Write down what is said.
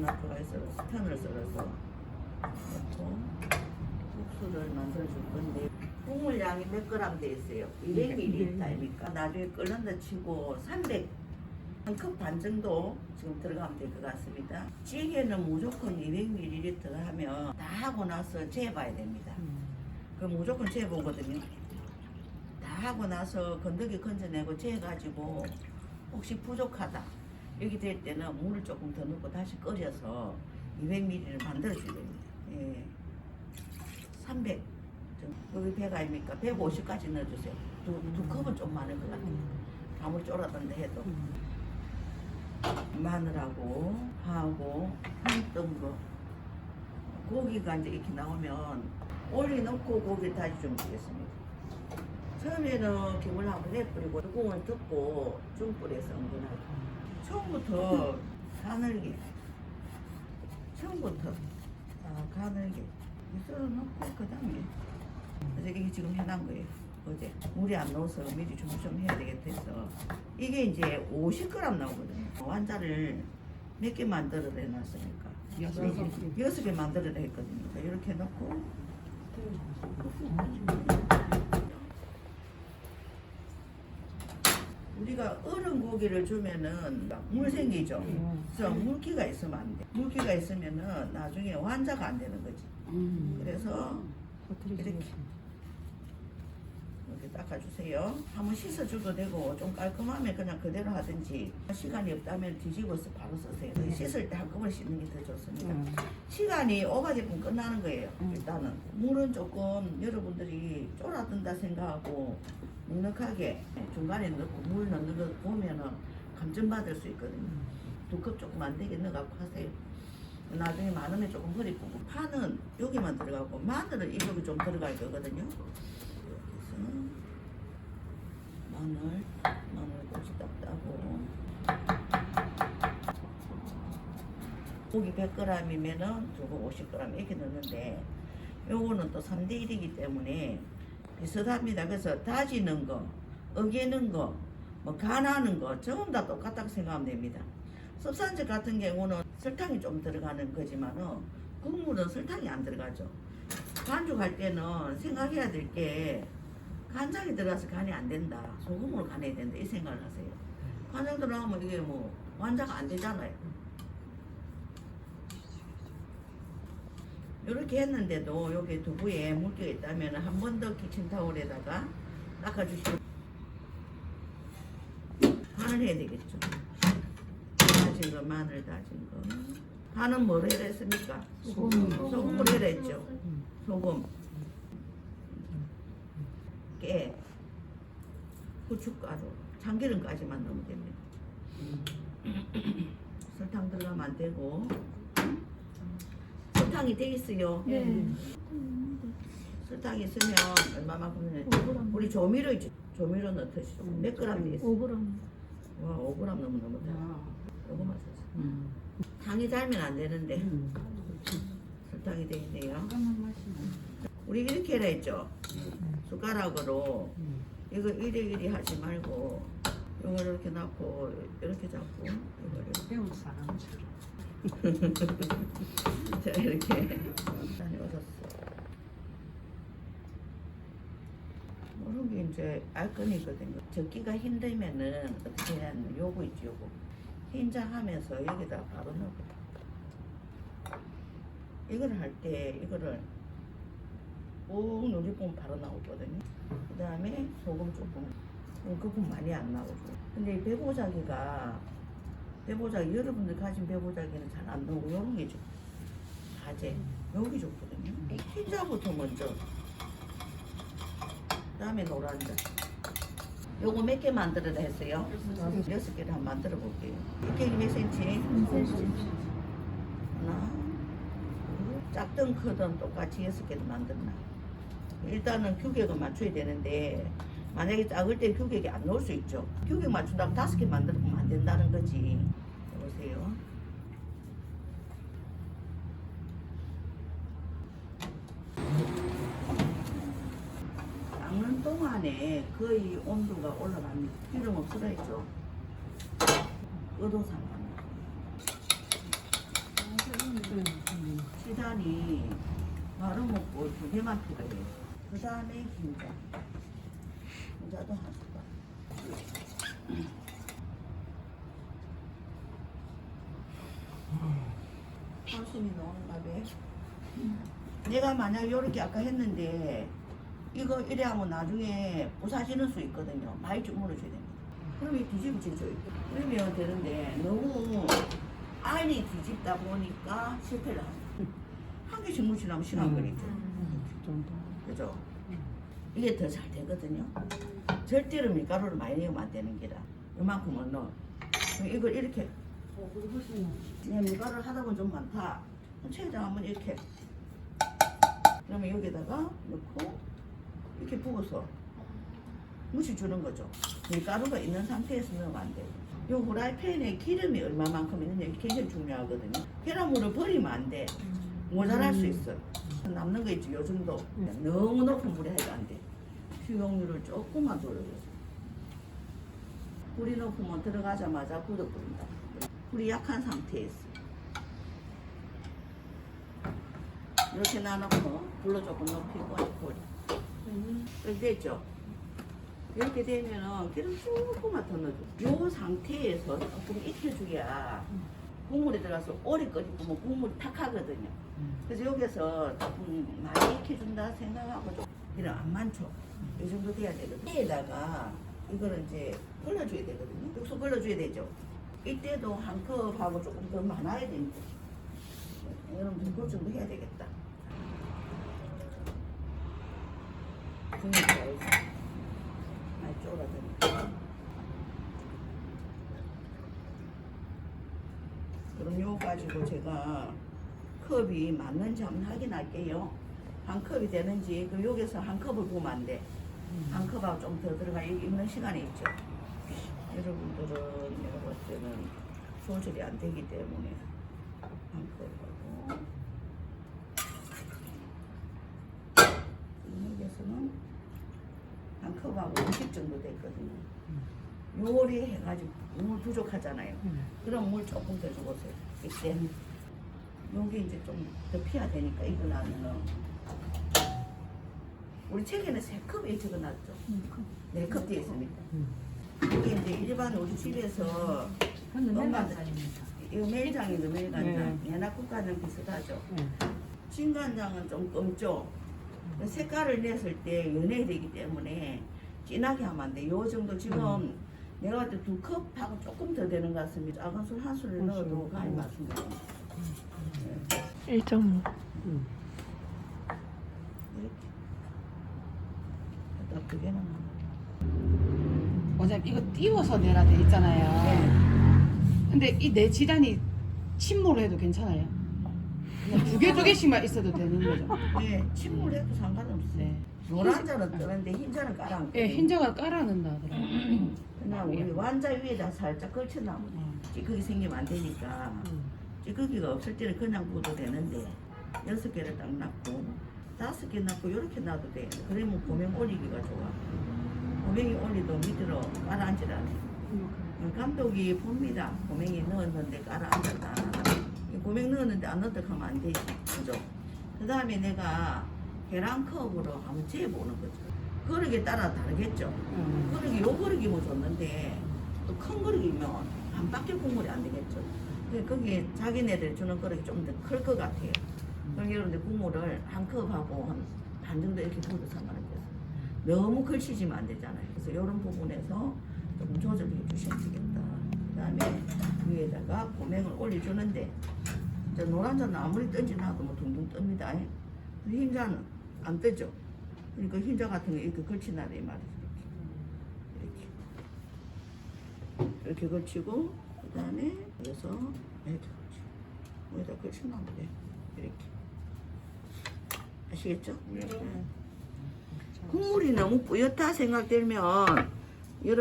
넣고 썰어서 편을 썰어서 넣고 국수를 만들어 줄 건데 국물 양이 몇 그램 돼 있어요? 200ml입니까? 나중에 끓는다 치고 300 한컵 반 정도 지금 들어가면 될 것 같습니다. 찌개는 무조건 200ml 하면 다 하고 나서 재봐야 됩니다. 그 무조건 재보거든요. 다 하고 나서 건더기 건져내고 재가지고 혹시 부족하다 이렇게 될 때는 물을 조금 더 넣고 다시 끓여서 200ml를 만들어 줘야 됩니다. 예. 300 여기 100 아닙니까? 150까지 넣어주세요. 두, 두 컵은 좀 많을 것 같아요. 아무리 쫄았던데 해도 마늘하고 파하고 한뜬 거 고기가 이제 이렇게 나오면 올리 넣고 고기 다시 준비하겠습니다. 처음에는 기물 한번 내뿌리고 뚜껑을 덮고 중불에서 은근하고 처음부터 가늘게. 처음부터 아, 가늘게. 썰어 놓고 그 다음에 그래서 이게 지금 해놓은 거예요. 어제 물이 안 넣어서 미리 준비 좀 해야 되겠다 해서 이게 이제 50g 나오거든요. 완자를 몇 개 만들어 내놨으니까. 여섯 개. 여섯 개. 만들어 냈거든요. 자, 이렇게 넣고 우리가 얼은 고기를 주면은 물 생기죠. 그래서 물기가 있으면 안 돼. 물기가 있으면은 나중에 환자가 안 되는 거지. 그래서 이렇게 이렇게 닦아주세요. 한번 씻어줘도 되고 좀 깔끔하면 그냥 그대로 하든지 시간이 없다면 뒤집어서 바로 쓰세요. 씻을 때 한꺼번에 씻는 게 더 좋습니다. 시간이 오가 되면 끝나는 거예요. 음. 일단은 물은 조금 여러분들이 쫄아든다 생각하고 넉넉하게 중간에 넣고 물 넣는 거 보면은 감점받을 수 있거든요. 두컵 조금 안 되게 넣어갖고 하세요. 나중에 많으면 조금 버리고 파는 여기만 들어가고 마늘은 이쪽에 좀 들어갈 거거든요. 마늘, 마늘 고지 딱 따고 고기 100g이면은 저거 50g 이렇게 넣는데 요거는 또 3대 1이기 때문에 비슷합니다. 그래서 다지는 거, 어기는 거, 뭐 간하는 거 전부 다 똑같다고 생각하면 됩니다. 섭산제 같은 경우는 설탕이 좀 들어가는 거지만은 국물은 설탕이 안 들어가죠. 반죽할 때는 생각해야 될게 간장이 들어가서 간이 안 된다. 소금으로 간해야 된다. 이 생각을 하세요. 간장 들어가면 이게 뭐 완자가 안 되잖아요. 이렇게 했는데도 여기 두부에 물기가 있다면 한 번 더 키친타올에다가 닦아주시고 간을 해야 되겠죠. 다진 거, 마늘 다진 거. 간은 뭘 해야 했습니까? 소금. 소금을 해야 했죠. 소금. 깨. 후춧가루. 참기름까지만 넣으면 됩니다. 설탕 들어가면 안 되고. 설탕이 돼 있어요. 네. 설탕 있으면 얼마만큼 우리 조미료 있죠. 조미료 넣듯이 조금 몇 그램 돼 있어. 5g. 와, 5g 너무 너무 다. 요거만 써서. 음. 당이 달면 안 되는데 설탕이 돼 있네요. 우리 이렇게 해라 했죠. 숟가락으로 이거 이리이리 하지 말고 이걸 이렇게 넣고 이렇게 잡고 이거를 배운 사람처럼. 자 이렇게 다녀오셨어. 모르는 게 이제 알건이거든요. 적기가 힘들면은 어떻게 해야 하냐 요거 있지 요거 흰장하면서 여기다 바로 넣어. 이걸 할 때 이거를 꾹 누리보면 바로 나오거든요. 그 다음에 소금 조금. 음, 그건 많이 안 나오고. 근데 이 배보자기가 배보자기 여러분들 가진 배보자기는 잘 안 나오고 이런 게 좋고 가재 여기 좋거든요. 흰자부터 먼저. 그 다음에 노란자. 요거 몇 개 만들어라 했어요? 여섯 개를 한번 만들어 볼게요. 이게 몇 센치? 하나 둘, 작든 크든 똑같이 여섯 개를 만들나 일단은 규격을 맞춰야 되는데 만약에 작을 때 규격이 안 나올 수 있죠. 규격 맞춘다고 다섯 개 만들면 안 된다는 거지. 보세요. 닦는 동안에 거의 온도가 올라갑니다 기름 했죠. 끄도 상관없어 계란이 바로 먹고 두 개만 필요해요. 그 다음에 흰자. 흰자도 한 숟갈. 한숨이 나오는가 봐. 내가 만약 이렇게 아까 했는데 이거 이래 하면 나중에 부사지는 수 있거든요. 많이 주물어줘야 됩니다. 그럼 이 뒤집어져요. 그러면 되는데 너무 안이 뒤집다 보니까 실패를 합니다. 한 개씩 묻히려면 시간 걸리죠. 정도. 그죠? 이게 더 잘 되거든요. 절대로 밀가루를 많이 넣으면 안 되는 게라. 이만큼은 넣어. 그럼 이걸 이렇게 어. 그냥 밀가루를 하다 보면 좀 많다. 최대한 한번 이렇게. 그러면 여기다가 넣고 이렇게 부어서 묻혀주는 거죠. 밀가루가 있는 상태에서 넣으면 안 돼요. 이 후라이팬에 기름이 얼마만큼 이게 굉장히 중요하거든요. 계란물을 버리면 안 돼. 모자랄 수 있어. 남는 거 있지, 요 정도. 너무 높은 불에 해도 안 돼. 식용유를 조금만 돌려줘. 불이 높으면 들어가자마자 굳어버린다. 불이 약한 상태에서. 이렇게 놔놓고 불로 조금 높이고 불. 이렇게 됐죠? 이렇게 되면은 기름 조금만 더 넣어줘. 요 상태에서 조금 익혀줘야 국물에 들어가서 오래 끓이면 국물이 탁 하거든요. 그래서 여기서 조금 많이 익혀준다 생각하고 좀 기름 안 많죠. 이 정도 돼야 되거든요. 여기다가 이거를 이제 걸러줘야 되거든요. 육수 걸러줘야 되죠. 이때도 한 컵하고 조금 더 많아야 됩니다. 여러분 그 정도 해야 되겠다. 등이 잘 많이 쫄아드니까. 그럼 요 가지고 제가 컵이 맞는지 한번 확인할게요. 한 컵이 되는지 그 여기서 한 컵을 보면 안 돼. 한 컵하고 좀 더 들어가 있는 시간이 있죠. 여러분들은 볼 때는 조절이 안 되기 때문에 한 컵하고 여기서는 한 컵하고 50 정도 됐거든요. 요리 해가지고 물 부족하잖아요. 그럼 물 조금 더 주고세요. 이때 여기 이제 좀 더 피야 되니까 이거 나면은 우리 책에는 세 컵에 적어놨죠. 네컵 되어 있습니다. 이게 이제 일반 우리 집에서 살입니다. 이거 매일장이죠 매일간장. 연합국간장 비슷하죠. 네. 진간장은 좀 검죠. 색깔을 냈을 때 연해되기 때문에 진하게 하면 안 돼. 요 정도 지금 내가 봤을 때 두 컵하고 조금 더 되는 것 같습니다. 작은 술한 술을 한 넣어도 술. 간이 맞습니다. 1.5. 음. 이렇게. 딱 두. 어차피 이거 띄워서 내라 돼 있잖아요. 네. 근데 이내 지단이 침몰을 해도 괜찮아요. 두 개 두 개씩만 있어도 되는 거죠. 네, 침몰 해도 상관없어요. 네. 노란 잔은 뜨는데 흰 잔은 깔아 안 예, 흰 자가 깔아놓는다 하더라고요. 그냥 우리 완자 위에다 살짝 걸쳐놔면 돼. 찌꺼기 생기면 안 되니까 찌꺼기가 없을 때는 그냥 부어도 되는데 여섯 개를 딱 놨고 다섯 개 놨고 이렇게 놔도 돼. 그러면 고명 올리기가 좋아. 고명이 올리도 밑으로 깔아앉질 않아. 감독이 봅니다. 고명이 넣었는데 깔아앉았다. 고명 넣었는데 안 넣었다 하면 안 되지. 그죠? 그 다음에 내가 계란컵으로 한번 재보는 거죠. 그릇에 따라 다르겠죠. 음. 그릇이 요 그릇이면 좋는데 또 큰 그릇이면 한 바퀴 국물이 안 되겠죠. 근데 거기 자기네들 주는 그릇이 좀 더 클 것 같아요. 그럼 여러분들 국물을 한 컵하고 한 반 정도 이렇게 부어도 상관없어요. 너무 걸치지면 안 되잖아요. 그래서 이런 부분에서 조금 조절해 주셔야 되겠다. 그 다음에 위에다가 고명을 올려주는데 이제 노란 잔은 아무리 던지놔도 뭐 둥둥 뜹니다. 흰자는 안 뜨죠. 그러니까 흰자 같은 거 이렇게 걸치놔야 이 말이죠. 이렇게. 이렇게 걸치고 그 다음에 여기서 이렇게 걸치고 여기다 걸쳐놓으면 돼. 이렇게. 아시겠죠? 네. 국물이 너무 뿌옇다 생각되면 여러분